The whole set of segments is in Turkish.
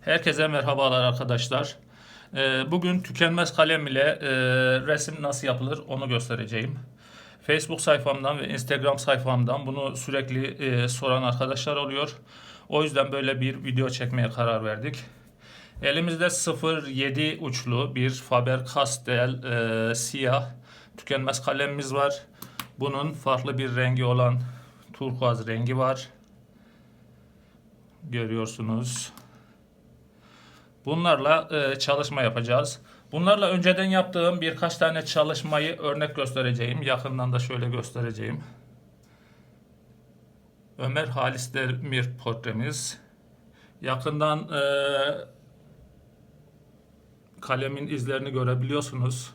Herkese merhabalar arkadaşlar. Ee, Bugün tükenmez kalem ile e, resim nasıl yapılır onu göstereceğim. Facebook sayfamdan ve Instagram sayfamdan bunu sürekli e, soran arkadaşlar oluyor. O yüzden böyle bir video çekmeye karar verdik. Elimizde 0.7 uçlu bir Faber-Castell e, siyah tükenmez kalemimiz var. Bunun farklı bir rengi olan turkuaz rengi var. Görüyorsunuz. Bunlarla e, çalışma yapacağız. Bunlarla önceden yaptığım birkaç tane çalışmayı örnek göstereceğim. Yakından da şöyle göstereceğim. Ömer Halis Demir portremiz. Yakından e, kalemin izlerini görebiliyorsunuz.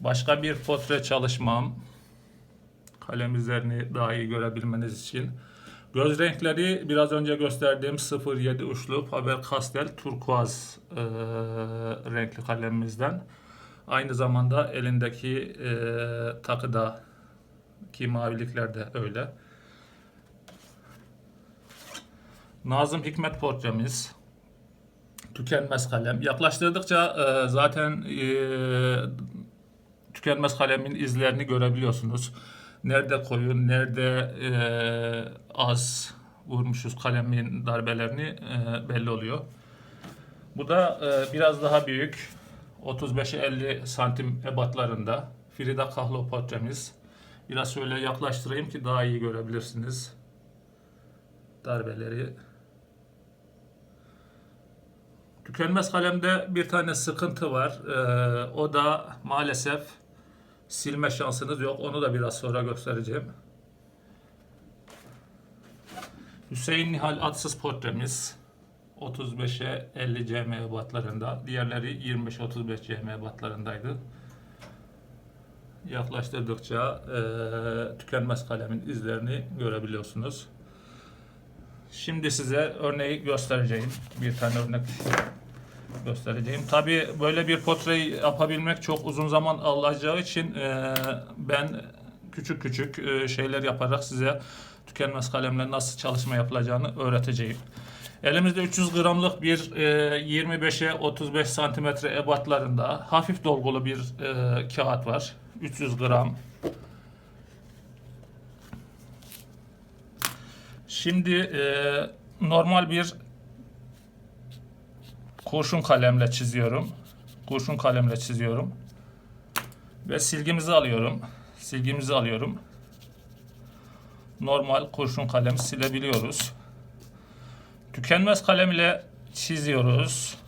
Başka bir portre çalışmam. Kalem izlerini daha iyi görebilmeniz için. Göz renkleri biraz önce gösterdiğim 07 uçlu Faber-Castell turkuaz e, renkli kalemimizden. Aynı zamanda elindeki e, takıda ki mavilikler de öyle. Nazım Hikmet portremiz. Tükenmez kalem. Yaklaştırdıkça e, zaten e, tükenmez kalemin izlerini görebiliyorsunuz. Nerede koyu, nerede e, az vurmuşuz kalemin darbelerini e, belli oluyor. Bu da e, biraz daha büyük. 35'e 50 santim ebatlarında. Frida Kahlo portremiz. Biraz şöyle yaklaştırayım ki daha iyi görebilirsiniz. Darbeleri. Tükenmez kalemde bir tane sıkıntı var. E, o da maalesef silme şansınız yok. Onu da biraz sonra göstereceğim. Hüseyin Nihal Atsız portremiz 35'e 50 cm ebatlarında. Diğerleri 25-35 cm ebatlarındaydı. Yaklaştırdıkça e, tükenmez kalemin izlerini görebiliyorsunuz. Şimdi size örneği göstereceğim. Bir tane örnek göstereceğim. Tabii böyle bir portreyi yapabilmek çok uzun zaman alacağı için e, ben küçük küçük e, şeyler yaparak size tükenmez kalemle nasıl çalışma yapılacağını öğreteceğim. Elimizde 300 gramlık bir e, 25'e 35 santimetre ebatlarında hafif dolgulu bir e, kağıt var. 300 gram. Şimdi e, normal bir kurşun kalemle çiziyorum. Kurşun kalemle çiziyorum. Ve silgimizi alıyorum. Silgimizi alıyorum. Normal kurşun kalem silebiliyoruz. Tükenmez kalem ile çiziyoruz.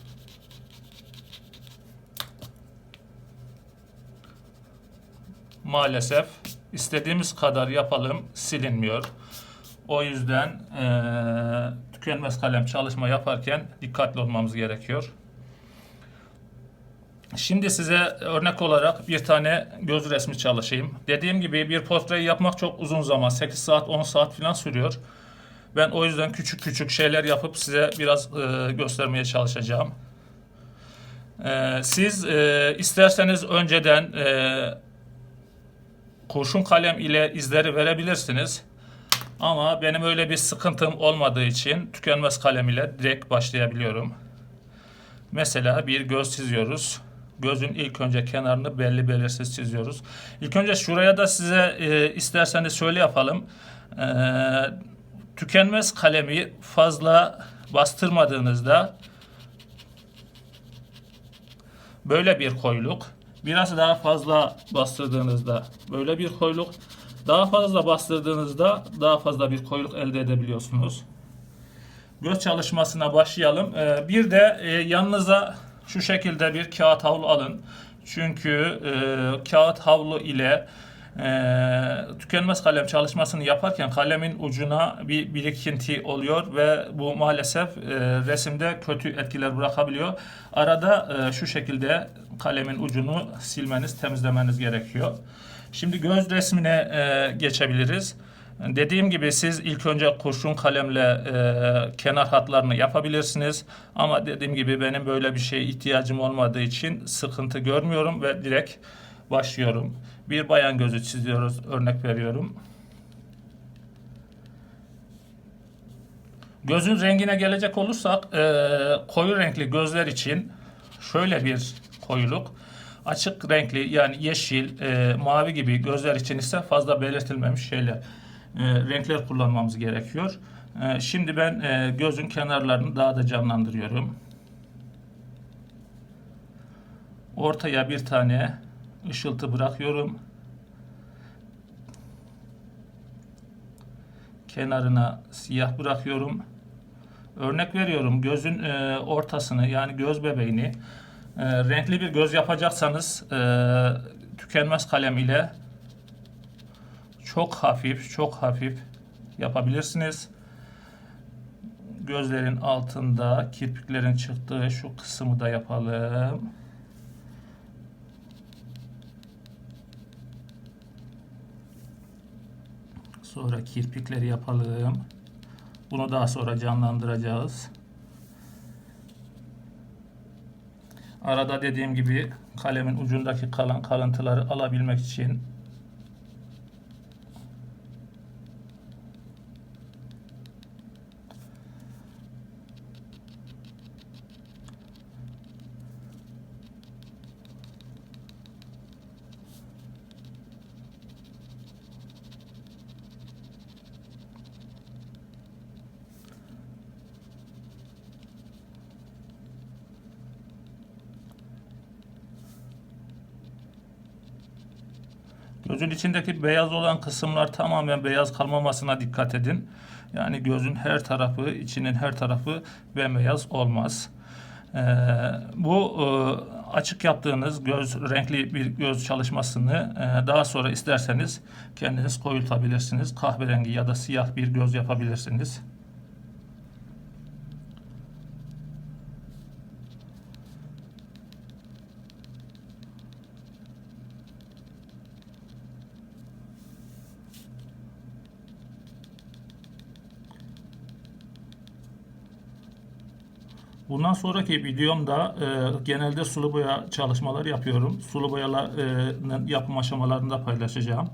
Maalesef istediğimiz kadar yapalım silinmiyor. O yüzden eee tükenmez kalem çalışma yaparken dikkatli olmamız gerekiyor. Şimdi size örnek olarak bir tane göz resmi çalışayım. Dediğim gibi bir portreyi yapmak çok uzun zaman. 8 saat 10 saat falan sürüyor. Ben o yüzden küçük küçük şeyler yapıp size biraz e, göstermeye çalışacağım. E, siz e, isterseniz önceden e, kurşun kalem ile izleri verebilirsiniz. Ama benim öyle bir sıkıntım olmadığı için tükenmez kalem ile direkt başlayabiliyorum. Mesela bir göz çiziyoruz. Gözün ilk önce kenarını belli belirsiz çiziyoruz. İlk önce şuraya da size e, isterseniz şöyle yapalım. E, tükenmez kalemi fazla bastırmadığınızda böyle bir koyuluk. Biraz daha fazla bastırdığınızda böyle bir koyuluk. Daha fazla bastırdığınızda daha fazla bir koyuluk elde edebiliyorsunuz. Göz çalışmasına başlayalım. Ee, bir de e, yanınıza şu şekilde bir kağıt havlu alın. Çünkü e, kağıt havlu ile e, tükenmez kalem çalışmasını yaparken kalemin ucuna bir birikinti oluyor ve bu maalesef resimde kötü etkiler bırakabiliyor. Arada şu şekilde kalemin ucunu silmeniz, temizlemeniz gerekiyor. Şimdi göz resmine e, geçebiliriz. Dediğim gibi siz ilk önce kurşun kalemle e, kenar hatlarını yapabilirsiniz. Ama dediğim gibi benim böyle bir şeye ihtiyacım olmadığı için sıkıntı görmüyorum ve direkt başlıyorum. Bir bayan gözü çiziyoruz. Örnek veriyorum. Gözün rengine gelecek olursak e, koyu renkli gözler için şöyle bir koyuluk. Açık renkli yani yeşil, e, mavi gibi gözler için ise fazla belirtilmemiş şeyler, e, renkler kullanmamız gerekiyor. E, şimdi ben e, gözün kenarlarını daha da canlandırıyorum. Ortaya bir tane ışıltı bırakıyorum. Kenarına siyah bırakıyorum. Örnek veriyorum gözün e, ortasını yani göz bebeğini e, renkli bir göz yapacaksanız e, tükenmez kalem ile çok hafif çok hafif yapabilirsiniz. Gözlerin altında kirpiklerin çıktığı şu kısmı da yapalım. Sonra kirpikleri yapalım. Bunu daha sonra canlandıracağız. Arada dediğim gibi kalemin ucundaki kalan kalıntıları alabilmek için Gözün içindeki beyaz olan kısımlar tamamen beyaz kalmamasına dikkat edin. Yani gözün her tarafı, içinin her tarafı bembeyaz olmaz. Ee, bu e, açık yaptığınız göz renkli bir göz çalışmasını e, daha sonra isterseniz kendiniz koyultabilirsiniz. Kahverengi ya da siyah bir göz yapabilirsiniz. Bundan sonraki videomda e, genelde sulu boya çalışmaları yapıyorum. Sulu boyaların yapım aşamalarını da paylaşacağım.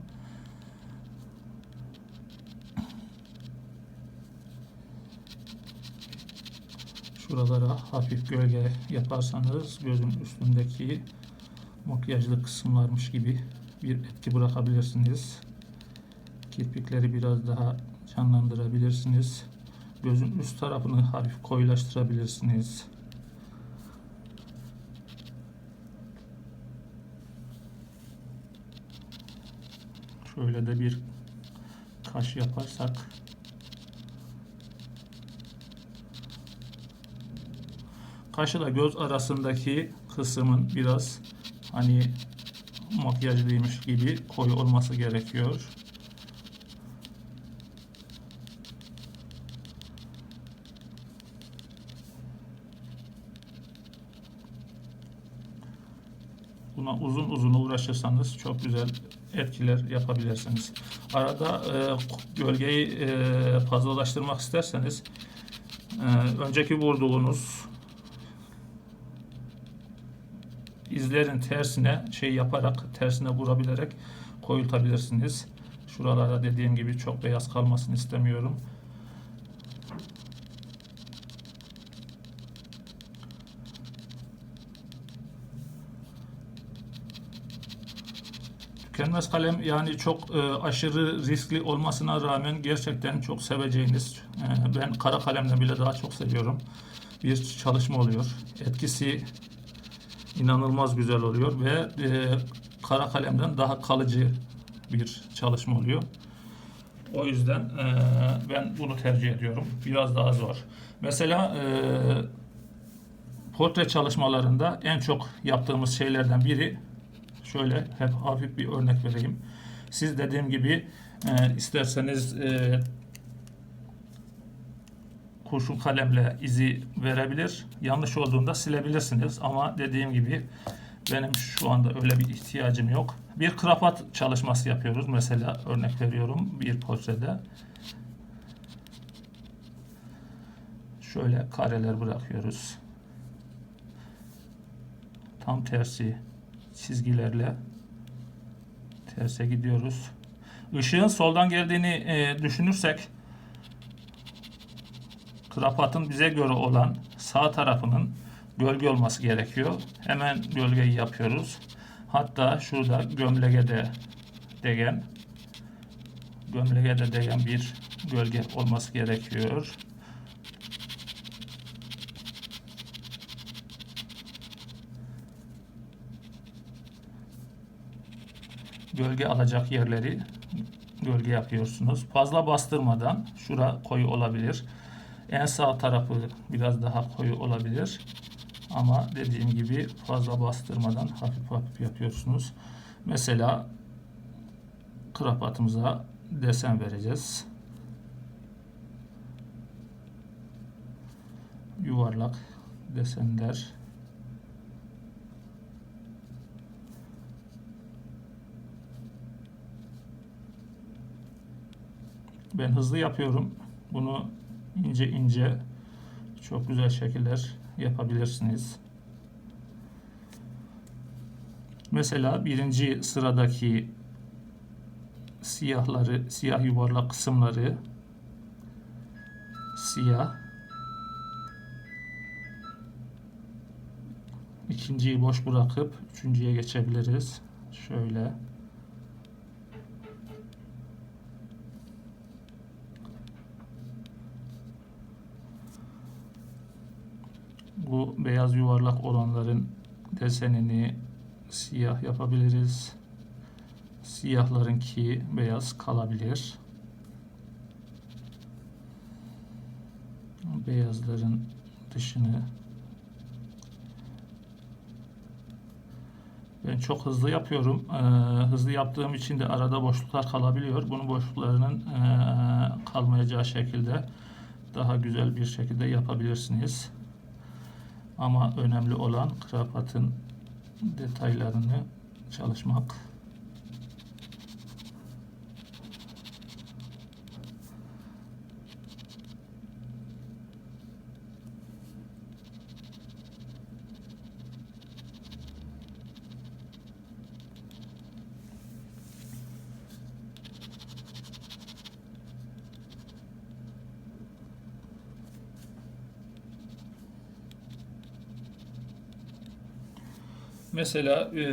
Şuralara hafif gölge yaparsanız gözün üstündeki makyajlı kısımlarmış gibi bir etki bırakabilirsiniz. Kirpikleri biraz daha canlandırabilirsiniz. Gözün üst tarafını hafif koyulaştırabilirsiniz. Şöyle de bir kaş yaparsak kaşla göz arasındaki kısmın biraz hani makyajlıymış gibi koyu olması gerekiyor. Buna uzun uzun uğraşırsanız çok güzel etkiler yapabilirsiniz. Arada e, gölgeyi e, fazlalaştırmak isterseniz e, önceki vurduğunuz izlerin tersine şey yaparak tersine vurabilerek koyultabilirsiniz. Şuralarda dediğim gibi çok beyaz kalmasını istemiyorum. Tükenmez kalem yani çok e, aşırı riskli olmasına rağmen gerçekten çok seveceğiniz, e, ben kara kalemden bile daha çok seviyorum. Bir çalışma oluyor. Etkisi inanılmaz güzel oluyor ve e, kara kalemden daha kalıcı bir çalışma oluyor. O yüzden e, ben bunu tercih ediyorum. Biraz daha zor. Mesela e, portre çalışmalarında en çok yaptığımız şeylerden biri şöyle hep hafif bir örnek vereyim. Siz dediğim gibi e, isterseniz e, kurşun kalemle izi verebilir. Yanlış olduğunda silebilirsiniz. Ama dediğim gibi benim şu anda öyle bir ihtiyacım yok. Bir krapat çalışması yapıyoruz. Mesela örnek veriyorum bir portrede. Şöyle kareler bırakıyoruz. Tam tersi çizgilerle terse gidiyoruz. Işığın soldan geldiğini e, düşünürsek Krapatın bize göre olan sağ tarafının gölge olması gerekiyor. Hemen gölgeyi yapıyoruz. Hatta şurada gömlegede degen gömlegede degen bir gölge olması gerekiyor. Gölge alacak yerleri gölge yapıyorsunuz. Fazla bastırmadan şura koyu olabilir. En sağ tarafı biraz daha koyu olabilir. Ama dediğim gibi fazla bastırmadan hafif hafif yapıyorsunuz. Mesela krapatımıza desen vereceğiz. Yuvarlak desenler. Ben hızlı yapıyorum. Bunu ince ince çok güzel şekiller yapabilirsiniz. Mesela birinci sıradaki siyahları, siyah yuvarlak kısımları siyah. İkinciyi boş bırakıp üçüncüye geçebiliriz. Şöyle. Bu beyaz yuvarlak olanların desenini siyah yapabiliriz. Siyahlarınki beyaz kalabilir. Beyazların dışını ben çok hızlı yapıyorum. Ee, hızlı yaptığım için de arada boşluklar kalabiliyor. Bunun boşluklarının e, kalmayacağı şekilde daha güzel bir şekilde yapabilirsiniz. Ama önemli olan krapatın detaylarını çalışmak. Mesela e,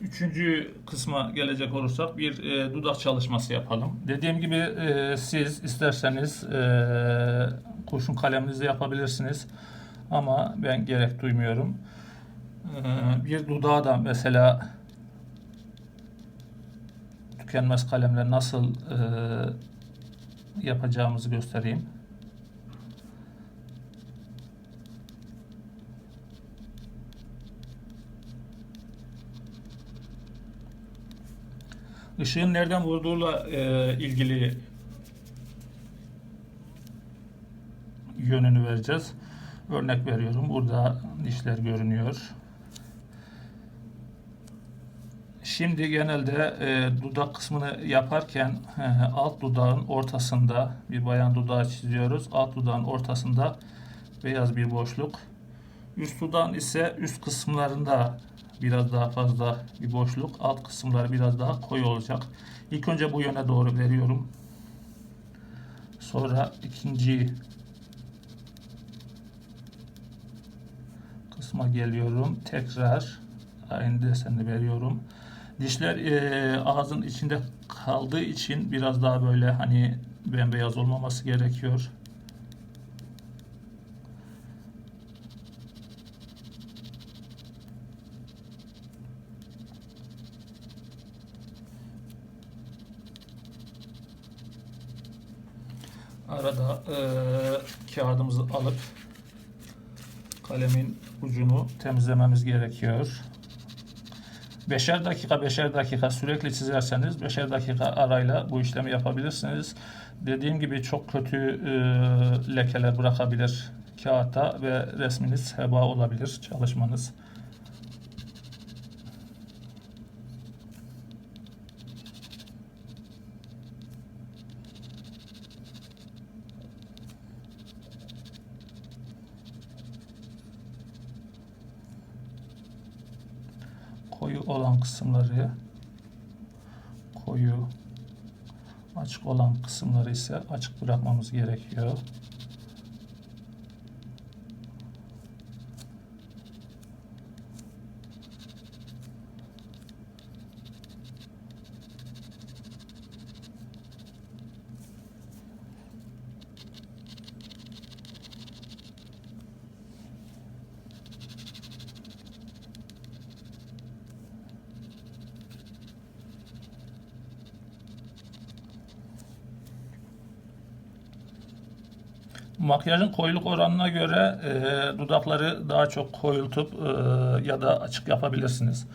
üçüncü kısma gelecek olursak bir e, dudak çalışması yapalım. Dediğim gibi e, siz isterseniz e, kurşun kaleminizi yapabilirsiniz. Ama ben gerek duymuyorum. E, bir dudağı da mesela tükenmez kalemle nasıl e, yapacağımızı göstereyim. Işığın nereden vurduğuyla e, ilgili yönünü vereceğiz. Örnek veriyorum. Burada dişler görünüyor. Şimdi genelde e, dudak kısmını yaparken e, alt dudağın ortasında bir bayan dudağı çiziyoruz. Alt dudağın ortasında beyaz bir boşluk. Üst dudağın ise üst kısımlarında biraz daha fazla bir boşluk. Alt kısımları biraz daha koyu olacak. İlk önce bu yöne doğru veriyorum. Sonra ikinci kısma geliyorum. Tekrar aynı deseni veriyorum. Dişler e, ağzın içinde kaldığı için biraz daha böyle hani bembeyaz olmaması gerekiyor. Arada e, kağıdımızı alıp kalemin ucunu temizlememiz gerekiyor. Beşer dakika beşer dakika sürekli çizerseniz beşer dakika arayla bu işlemi yapabilirsiniz. Dediğim gibi çok kötü e, lekeler bırakabilir kağıtta ve resminiz heba olabilir çalışmanız. koyu olan kısımları koyu açık olan kısımları ise açık bırakmamız gerekiyor. Makyajın koyuluk oranına göre e, dudakları daha çok koyultup e, ya da açık yapabilirsiniz.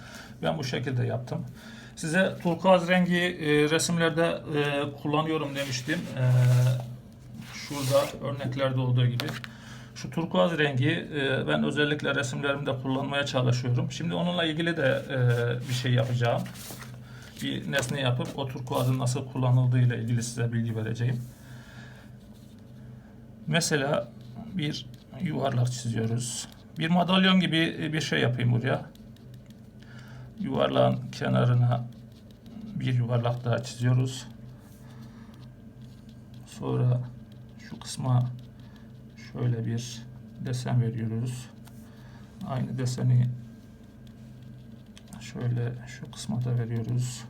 Ben bu şekilde yaptım. Size turkuaz rengi e, resimlerde e, kullanıyorum demiştim. E, şurada örneklerde olduğu gibi. Şu turkuaz rengi e, ben özellikle resimlerimde kullanmaya çalışıyorum. Şimdi onunla ilgili de e, bir şey yapacağım. Bir nesne yapıp o turkuazın nasıl kullanıldığıyla ilgili size bilgi vereceğim. Mesela bir yuvarlak çiziyoruz. Bir madalyon gibi bir şey yapayım buraya. Yuvarlağın kenarına bir yuvarlak daha çiziyoruz. Sonra şu kısma şöyle bir desen veriyoruz. Aynı deseni şöyle şu kısma da veriyoruz.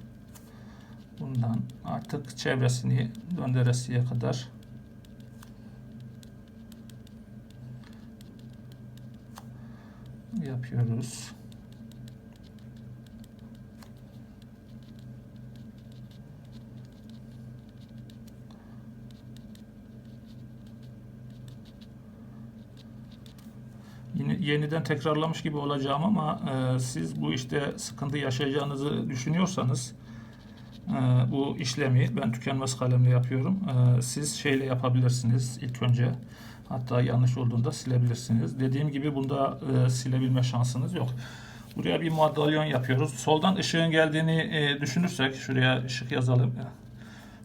Bundan artık çevresini döndüresiye kadar yapıyoruz. Yeniden tekrarlamış gibi olacağım ama e, siz bu işte sıkıntı yaşayacağınızı düşünüyorsanız e, bu işlemi ben tükenmez kalemle yapıyorum. E, siz şeyle yapabilirsiniz ilk önce. Hatta yanlış olduğunda silebilirsiniz. Dediğim gibi bunda e, silebilme şansınız yok. Buraya bir madalyon yapıyoruz. Soldan ışığın geldiğini e, düşünürsek şuraya ışık yazalım.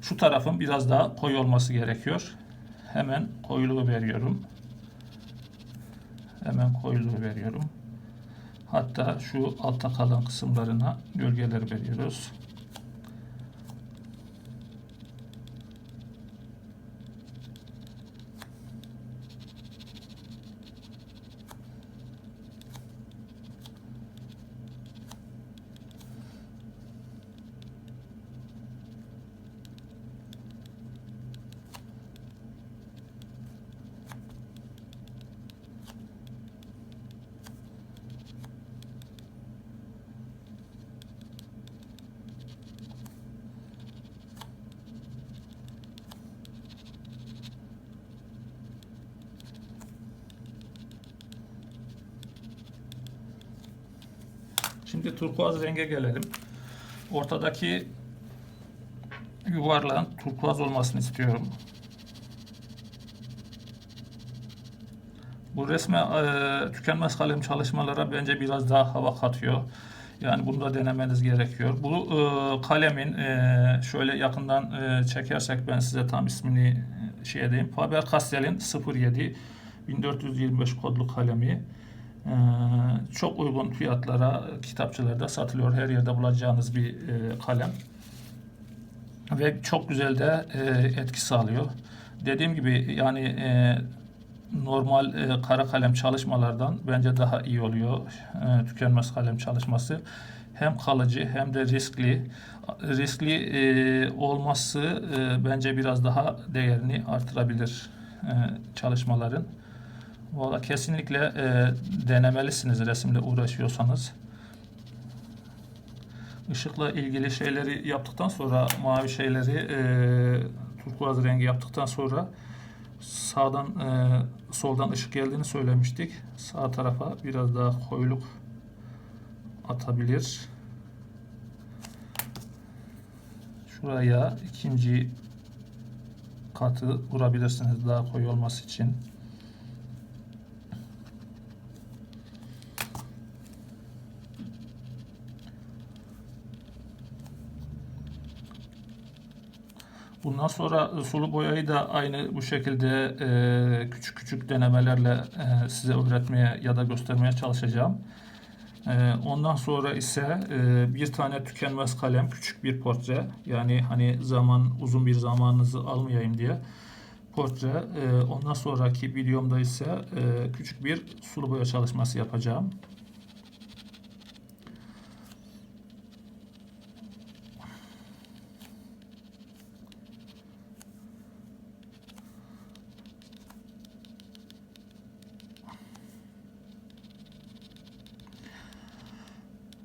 Şu tarafın biraz daha koyu olması gerekiyor. Hemen koyuluğu veriyorum. Hemen koyuluğu veriyorum. Hatta şu altta kalan kısımlarına gölgeler veriyoruz. Şimdi turkuaz renge gelelim. Ortadaki yuvarlağın turkuaz olmasını istiyorum. Bu resme e, tükenmez kalem çalışmalara bence biraz daha hava katıyor. Yani bunu da denemeniz gerekiyor. Bu e, kalemin e, şöyle yakından e, çekersek ben size tam ismini e, şey edeyim. Faber-Castell'in 07 1425 kodlu kalemi. Ee, çok uygun fiyatlara kitapçılarda satılıyor. Her yerde bulacağınız bir e, kalem. Ve çok güzel de e, etki sağlıyor. Dediğim gibi yani e, normal kara kalem çalışmalardan bence daha iyi oluyor tükenmez kalem çalışması. Hem kalıcı hem de riskli. Riskli olması bence biraz daha değerini artırabilir çalışmaların. Valla kesinlikle e, denemelisiniz resimle uğraşıyorsanız. Işıkla ilgili şeyleri yaptıktan sonra mavi şeyleri e, turkuaz rengi yaptıktan sonra sağdan e, soldan ışık geldiğini söylemiştik. Sağ tarafa biraz daha koyuluk atabilir. Şuraya ikinci katı vurabilirsiniz daha koyu olması için. Bundan sonra sulu boyayı da aynı bu şekilde e, küçük küçük denemelerle e, size öğretmeye ya da göstermeye çalışacağım. E, ondan sonra ise e, bir tane tükenmez kalem, küçük bir portre. Yani hani zaman uzun bir zamanınızı almayayım diye portre. E, ondan sonraki videomda ise e, küçük bir sulu boya çalışması yapacağım.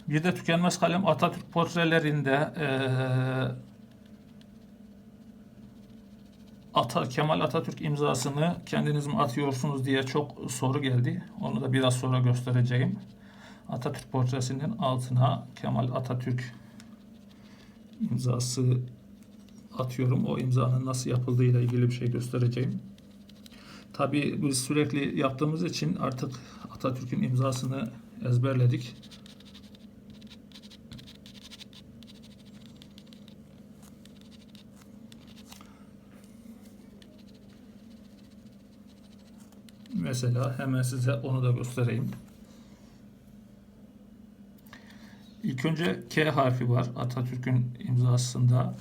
Bir de tükenmez kalem Atatürk portrelerinde eee, Ata, Kemal Atatürk imzasını kendiniz mi atıyorsunuz diye çok soru geldi. Onu da biraz sonra göstereceğim. Atatürk portresinin altına Kemal Atatürk imzası atıyorum. O imzanın nasıl yapıldığıyla ilgili bir şey göstereceğim. Tabii biz sürekli yaptığımız için artık Atatürk'ün imzasını ezberledik. Mesela hemen size onu da göstereyim. İlk önce K harfi var Atatürk'ün imzasında.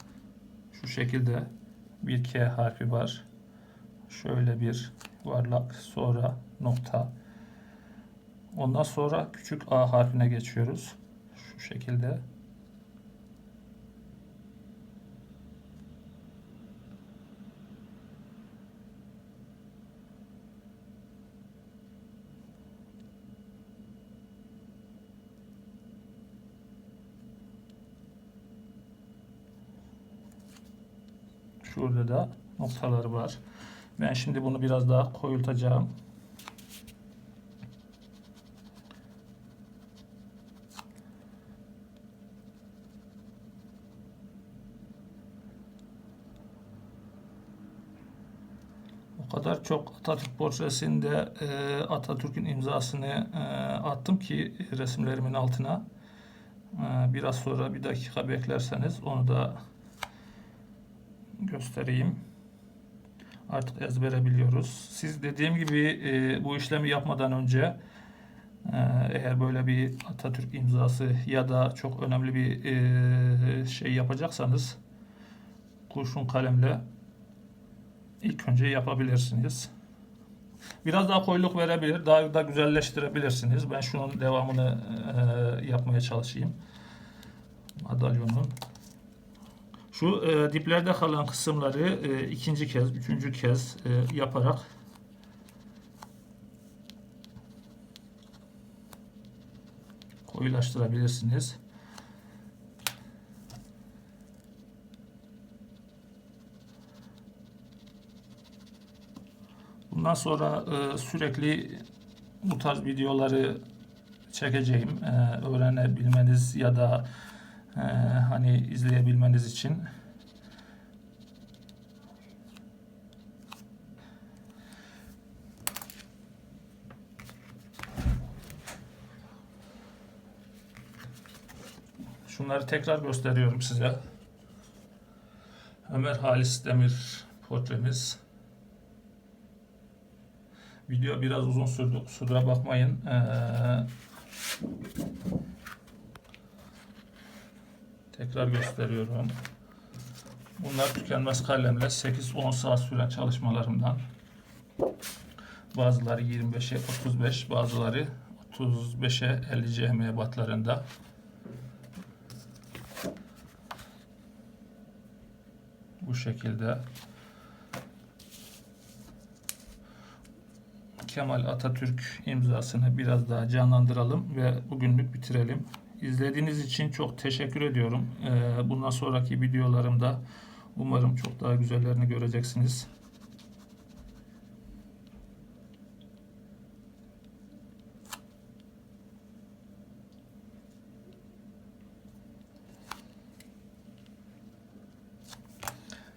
Şu şekilde bir K harfi var. Şöyle bir yuvarlak sonra nokta. Ondan sonra küçük A harfine geçiyoruz. Şu şekilde. Şurada da noktaları var. Ben şimdi bunu biraz daha koyultacağım. O kadar çok Atatürk portresinde e, Atatürk'ün imzasını e, attım ki resimlerimin altına. E, biraz sonra bir dakika beklerseniz onu da göstereyim. Artık ezbere biliyoruz. Siz dediğim gibi e, bu işlemi yapmadan önce e, eğer böyle bir Atatürk imzası ya da çok önemli bir e, şey yapacaksanız kurşun kalemle ilk önce yapabilirsiniz. Biraz daha koyuluk verebilir, daha da güzelleştirebilirsiniz. Ben şunun devamını e, yapmaya çalışayım. Madalyonun. Şu e, diplerde kalan kısımları e, ikinci kez, üçüncü kez e, yaparak koyulaştırabilirsiniz. Bundan sonra e, sürekli bu tarz videoları çekeceğim. E, öğrenebilmeniz ya da e, hani izleyebilmeniz için. Şunları tekrar gösteriyorum size. Ömer Halis Demir portremiz. Video biraz uzun sürdü. Kusura bakmayın. Ee, tekrar gösteriyorum. Bunlar tükenmez kalemle 8-10 saat süren çalışmalarımdan. Bazıları 25'e 35, bazıları 35'e 50 cm ebatlarında. Bu şekilde. Kemal Atatürk imzasını biraz daha canlandıralım ve bugünlük bitirelim. İzlediğiniz için çok teşekkür ediyorum. Ee, Bundan sonraki videolarımda umarım çok daha güzellerini göreceksiniz.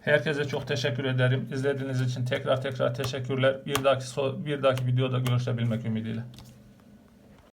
Herkese çok teşekkür ederim. İzlediğiniz için tekrar tekrar teşekkürler. Bir dahaki bir dahaki videoda görüşebilmek ümidiyle.